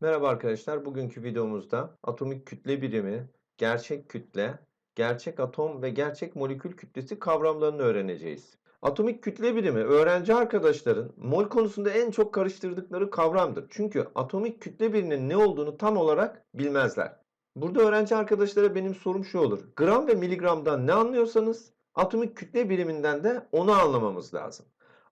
Merhaba arkadaşlar. Bugünkü videomuzda atomik kütle birimi, gerçek kütle, gerçek atom ve gerçek molekül kütlesi kavramlarını öğreneceğiz. Atomik kütle birimi öğrenci arkadaşların mol konusunda en çok karıştırdıkları kavramdır. Çünkü atomik kütle biriminin ne olduğunu tam olarak bilmezler. Burada öğrenci arkadaşlara benim sorum şu olur. Gram ve miligramdan ne anlıyorsanız atomik kütle biriminden de onu anlamamız lazım.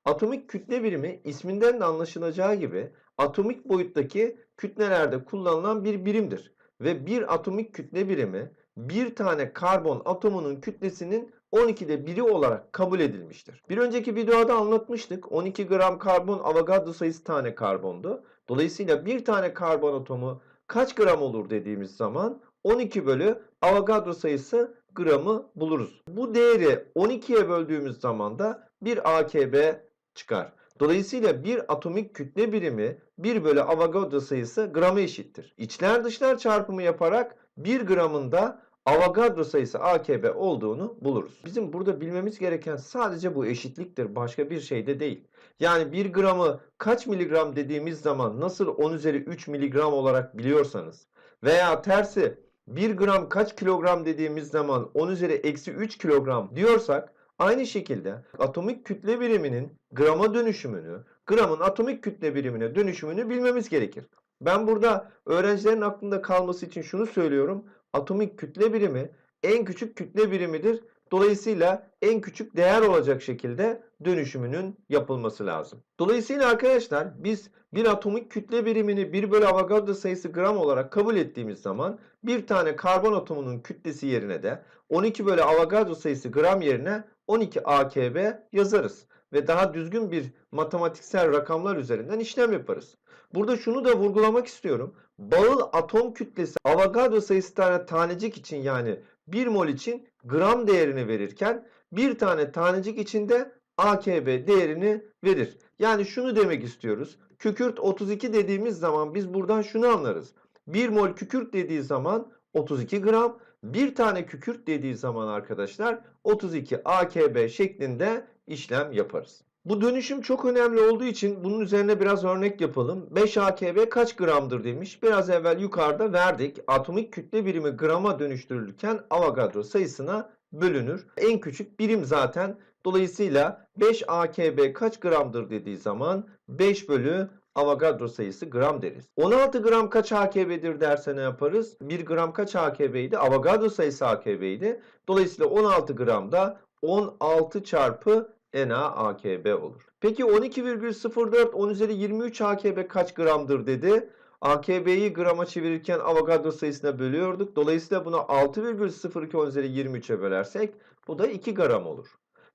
Atomik kütle birimi isminden de anlaşılacağı gibi atomik boyuttaki kütlelerde kullanılan bir birimdir. Ve bir atomik kütle birimi bir tane karbon atomunun kütlesinin 12'de biri olarak kabul edilmiştir. Bir önceki videoda anlatmıştık. 12 gram karbon Avogadro sayısı tane karbondu. Dolayısıyla bir tane karbon atomu kaç gram olur dediğimiz zaman 12 bölü Avogadro sayısı gramı buluruz. Bu değeri 12'ye böldüğümüz zaman da bir AKB çıkar. Dolayısıyla bir atomik kütle birimi 1 bölü Avogadro sayısı grama eşittir. İçler dışlar çarpımı yaparak 1 gramında Avogadro sayısı AKB olduğunu buluruz. Bizim burada bilmemiz gereken sadece bu eşitliktir. Başka bir şey de değil. Yani 1 gramı kaç miligram dediğimiz zaman nasıl 10 üzeri 3 miligram olarak biliyorsanız veya tersi 1 gram kaç kilogram dediğimiz zaman 10 üzeri eksi 3 kilogram diyorsak Aynı şekilde atomik kütle biriminin grama dönüşümünü, gramın atomik kütle birimine dönüşümünü bilmemiz gerekir. Ben burada öğrencilerin aklında kalması için şunu söylüyorum. Atomik kütle birimi en küçük kütle birimidir. Dolayısıyla en küçük değer olacak şekilde dönüşümünün yapılması lazım. Dolayısıyla arkadaşlar biz bir atomik kütle birimini 1 bölü Avogadro sayısı gram olarak kabul ettiğimiz zaman bir tane karbon atomunun kütlesi yerine de 12 bölü Avogadro sayısı gram yerine 12 AKB yazarız. Ve daha düzgün bir matematiksel rakamlar üzerinden işlem yaparız. Burada şunu da vurgulamak istiyorum. Bağıl atom kütlesi Avogadro sayısı tane tanecik için yani 1 mol için gram değerini verirken bir tane tanecik için de AKB değerini verir. Yani şunu demek istiyoruz. Kükürt 32 dediğimiz zaman biz buradan şunu anlarız. 1 mol kükürt dediği zaman 32 gram. Bir tane kükürt dediği zaman arkadaşlar 32 AKB şeklinde işlem yaparız. Bu dönüşüm çok önemli olduğu için bunun üzerine biraz örnek yapalım. 5 AKB kaç gramdır demiş. Biraz evvel yukarıda verdik. Atomik kütle birimi grama dönüştürülürken Avogadro sayısına bölünür. En küçük birim zaten. Dolayısıyla 5 AKB kaç gramdır dediği zaman 5 bölü Avogadro sayısı gram deriz. 16 gram kaç AKB'dir derse ne yaparız? 1 gram kaç AKB'ydi? Avogadro sayısı AKB'ydi. Dolayısıyla 16 gramda 16 çarpı Na AKB olur. Peki 12,04 10 üzeri 23 AKB kaç gramdır dedi. AKB'yi grama çevirirken Avogadro sayısına bölüyorduk. Dolayısıyla bunu 6,02 10 üzeri 23'e bölersek bu da 2 gram olur.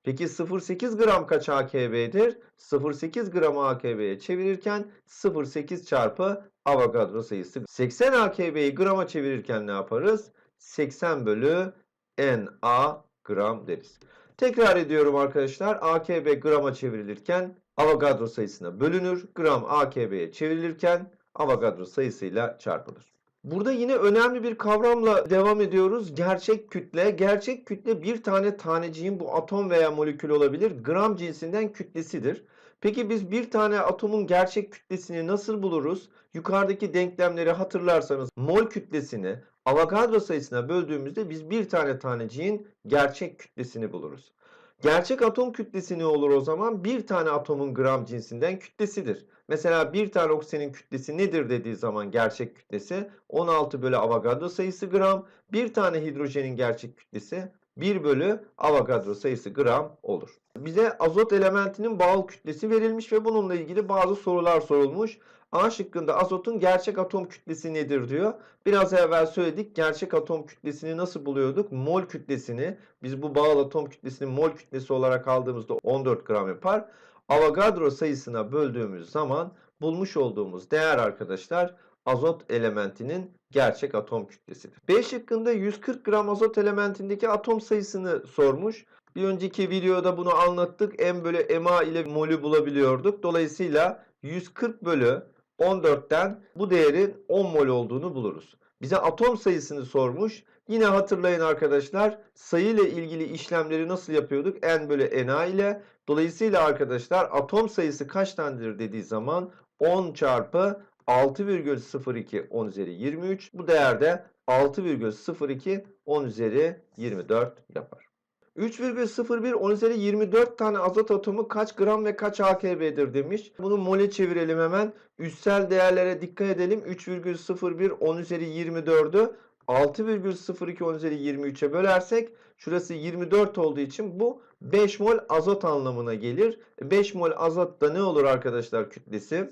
Peki 0,8 gram kaç AKB'dir? 0,8 gram AKB'ye çevirirken 0,8 çarpı Avogadro sayısı. 80 AKB'yi grama çevirirken ne yaparız? 80 bölü Na gram deriz. Tekrar ediyorum arkadaşlar. AKB grama çevrilirken Avogadro sayısına bölünür. Gram AKB'ye çevrilirken Avogadro sayısıyla çarpılır. Burada yine önemli bir kavramla devam ediyoruz. Gerçek kütle. Gerçek kütle bir tane taneciğin bu atom veya molekül olabilir. Gram cinsinden kütlesidir. Peki biz bir tane atomun gerçek kütlesini nasıl buluruz? Yukarıdaki denklemleri hatırlarsanız mol kütlesini Avogadro sayısına böldüğümüzde biz bir tane taneciğin gerçek kütlesini buluruz. Gerçek atom kütlesi ne olur o zaman? Bir tane atomun gram cinsinden kütlesidir. Mesela bir tane oksijenin kütlesi nedir dediği zaman gerçek kütlesi 16 bölü Avogadro sayısı gram. Bir tane hidrojenin gerçek kütlesi 1 bölü Avogadro sayısı gram olur. Bize azot elementinin bağıl kütlesi verilmiş ve bununla ilgili bazı sorular sorulmuş. A şıkkında azotun gerçek atom kütlesi nedir diyor. Biraz evvel söyledik gerçek atom kütlesini nasıl buluyorduk? Mol kütlesini biz bu bağlı atom kütlesini mol kütlesi olarak aldığımızda 14 gram yapar. Avogadro sayısına böldüğümüz zaman bulmuş olduğumuz değer arkadaşlar azot elementinin gerçek atom kütlesidir. B şıkkında 140 gram azot elementindeki atom sayısını sormuş. Bir önceki videoda bunu anlattık. M bölü MA ile molü bulabiliyorduk. Dolayısıyla 140 bölü 14'ten bu değerin 10 mol olduğunu buluruz. Bize atom sayısını sormuş. Yine hatırlayın arkadaşlar sayı ile ilgili işlemleri nasıl yapıyorduk? N bölü Na ile. Dolayısıyla arkadaşlar atom sayısı kaç tanedir dediği zaman 10 çarpı 6,02 10 üzeri 23. Bu değerde 6,02 10 üzeri 24 yapar. 3,01 10 üzeri 24 tane azot atomu kaç gram ve kaç AKB'dir demiş. Bunu mole çevirelim hemen. Üssel değerlere dikkat edelim. 3,01 10 üzeri 24'ü 6,02 10 üzeri 23'e bölersek şurası 24 olduğu için bu 5 mol azot anlamına gelir. 5 mol azot da ne olur arkadaşlar kütlesi?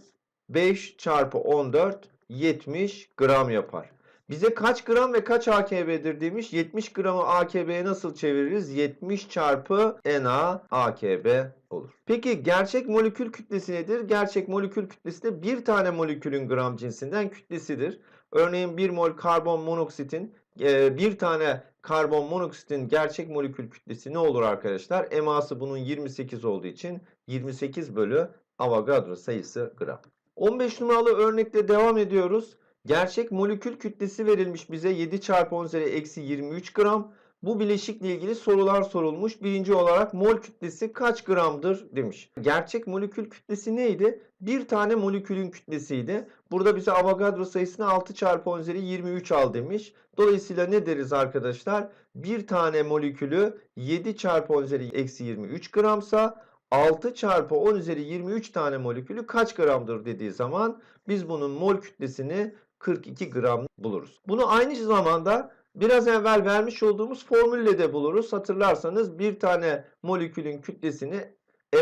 5 çarpı 14 70 gram yapar. Bize kaç gram ve kaç AKB'dir demiş. 70 gramı AKB'ye nasıl çeviririz? 70 çarpı Na AKB olur. Peki gerçek molekül kütlesi nedir? Gerçek molekül kütlesi de bir tane molekülün gram cinsinden kütlesidir. Örneğin 1 mol karbon monoksitin e, bir tane karbon monoksitin gerçek molekül kütlesi ne olur arkadaşlar? Eması bunun 28 olduğu için 28 bölü Avogadro sayısı gram. 15 numaralı örnekle devam ediyoruz. Gerçek molekül kütlesi verilmiş bize 7 çarpı 10 üzeri eksi 23 gram. Bu bileşikle ilgili sorular sorulmuş. Birinci olarak mol kütlesi kaç gramdır demiş. Gerçek molekül kütlesi neydi? Bir tane molekülün kütlesiydi. Burada bize Avogadro sayısını 6 çarpı 10 üzeri 23 al demiş. Dolayısıyla ne deriz arkadaşlar? Bir tane molekülü 7 çarpı 10 üzeri eksi 23 gramsa 6 çarpı 10 üzeri 23 tane molekülü kaç gramdır dediği zaman biz bunun mol kütlesini 42 gram buluruz. Bunu aynı zamanda biraz evvel vermiş olduğumuz formülle de buluruz. Hatırlarsanız bir tane molekülün kütlesini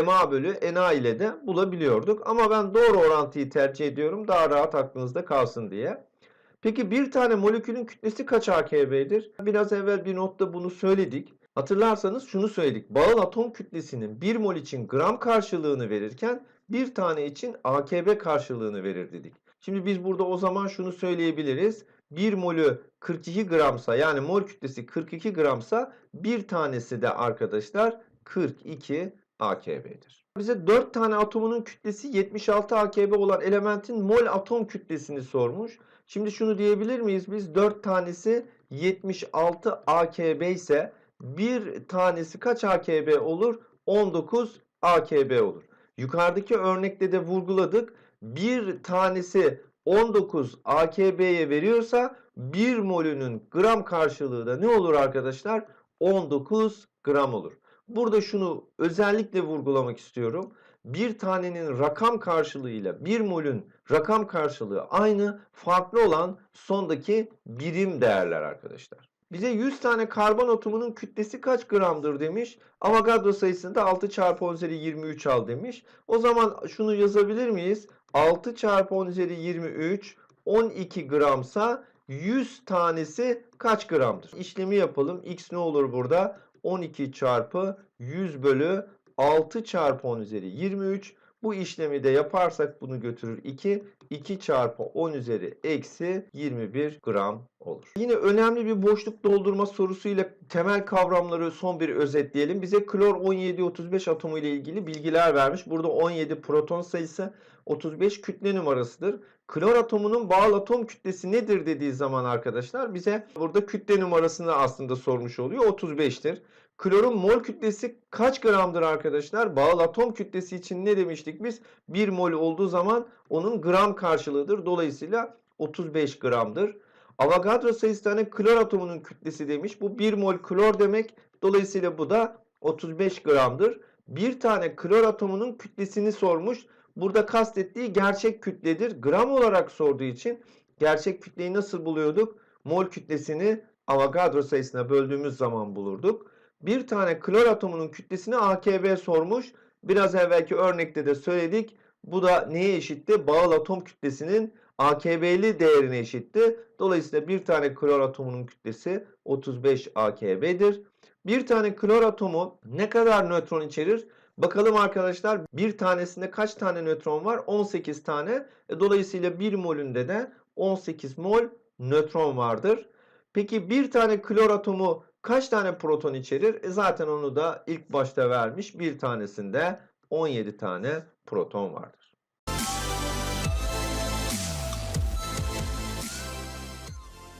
MA bölü NA ile de bulabiliyorduk. Ama ben doğru orantıyı tercih ediyorum daha rahat aklınızda kalsın diye. Peki bir tane molekülün kütlesi kaç AKB'dir? Biraz evvel bir notta bunu söyledik. Hatırlarsanız şunu söyledik. Bağıl atom kütlesinin 1 mol için gram karşılığını verirken bir tane için AKB karşılığını verir dedik. Şimdi biz burada o zaman şunu söyleyebiliriz. 1 molü 42 gramsa yani mol kütlesi 42 gramsa bir tanesi de arkadaşlar 42 AKB'dir. Bize 4 tane atomunun kütlesi 76 AKB olan elementin mol atom kütlesini sormuş. Şimdi şunu diyebilir miyiz? Biz 4 tanesi 76 AKB ise bir tanesi kaç AKB olur? 19 AKB olur. Yukarıdaki örnekte de vurguladık. Bir tanesi 19 AKB'ye veriyorsa 1 molünün gram karşılığı da ne olur arkadaşlar? 19 gram olur. Burada şunu özellikle vurgulamak istiyorum. Bir tanenin rakam karşılığıyla bir molün rakam karşılığı aynı, farklı olan sondaki birim değerler arkadaşlar. Bize 100 tane karbon atomunun kütlesi kaç gramdır demiş. Avogadro sayısını da 6 çarpı 10 üzeri 23 al demiş. O zaman şunu yazabilir miyiz? 6 çarpı 10 üzeri 23 12 gramsa 100 tanesi kaç gramdır? İşlemi yapalım. X ne olur burada? 12 çarpı 100 bölü 6 çarpı 10 üzeri 23. Bu işlemi de yaparsak bunu götürür 2. 2 çarpı 10 üzeri eksi 21 gram olur. Yine önemli bir boşluk doldurma sorusuyla temel kavramları son bir özetleyelim. Bize klor 1735 atomu ile ilgili bilgiler vermiş. Burada 17 proton sayısı 35 kütle numarasıdır. Klor atomunun bağıl atom kütlesi nedir dediği zaman arkadaşlar bize burada kütle numarasını aslında sormuş oluyor. 35'tir. Klorun mol kütlesi kaç gramdır arkadaşlar? Bağıl atom kütlesi için ne demiştik biz? 1 mol olduğu zaman onun gram karşılığıdır. Dolayısıyla 35 gramdır. Avogadro sayısı tane klor atomunun kütlesi demiş. Bu 1 mol klor demek. Dolayısıyla bu da 35 gramdır. Bir tane klor atomunun kütlesini sormuş. Burada kastettiği gerçek kütledir. Gram olarak sorduğu için gerçek kütleyi nasıl buluyorduk? Mol kütlesini Avogadro sayısına böldüğümüz zaman bulurduk. Bir tane klor atomunun kütlesini AKB sormuş. Biraz evvelki örnekte de söyledik. Bu da neye eşitti? Bağıl atom kütlesinin AKB'li değerine eşitti. Dolayısıyla bir tane klor atomunun kütlesi 35 AKB'dir. Bir tane klor atomu ne kadar nötron içerir? Bakalım arkadaşlar bir tanesinde kaç tane nötron var? 18 tane. E, dolayısıyla 1 molünde de 18 mol nötron vardır. Peki bir tane klor atomu kaç tane proton içerir? E zaten onu da ilk başta vermiş. Bir tanesinde 17 tane proton vardır.